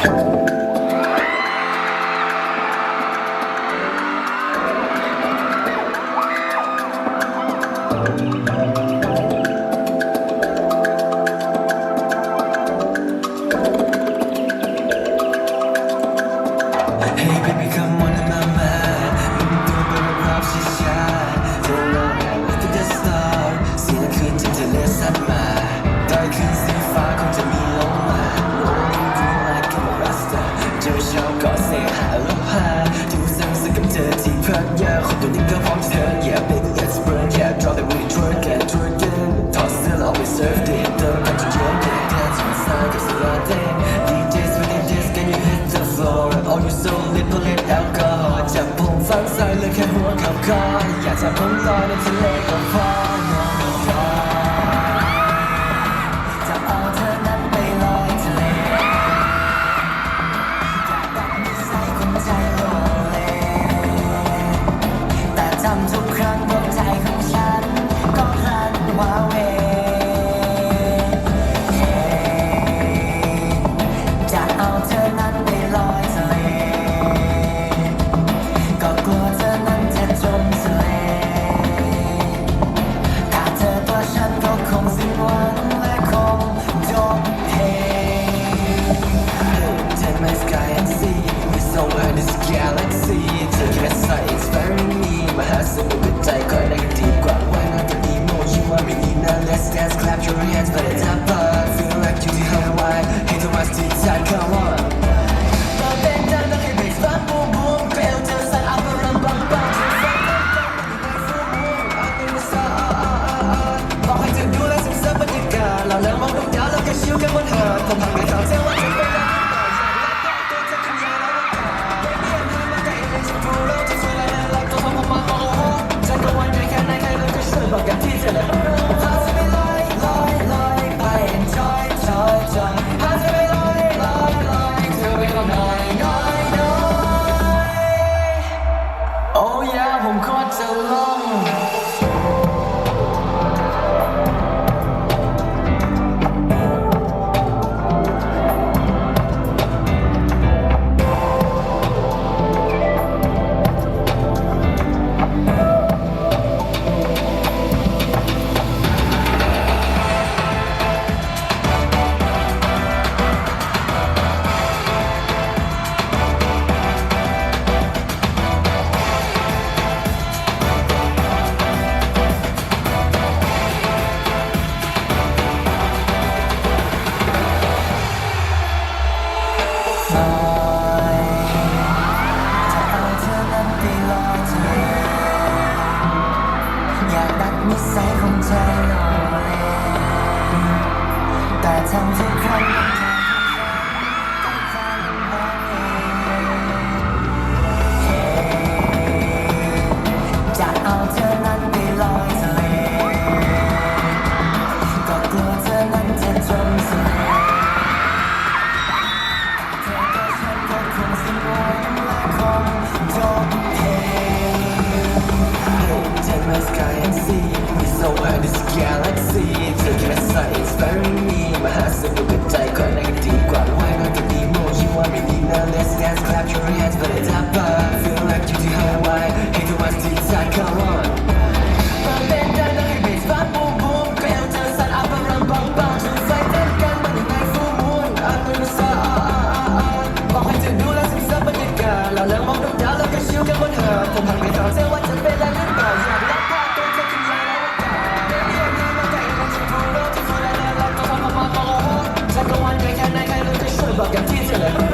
Hey baby, come Don't think I'll understand, yeah, baby, let's burn, yeah Draw the way, twerk. And twerk it. Toss still, always served The country jam, yeah, dance the side, there's a lot there. DJs within this, the floor? All you so นิสัยของใจอ่อนแอแต่ทำทุกครั้ง galaxy. We so where this galaxy. Taking a sight, it's me. My heart's a little bit. 把它接下来。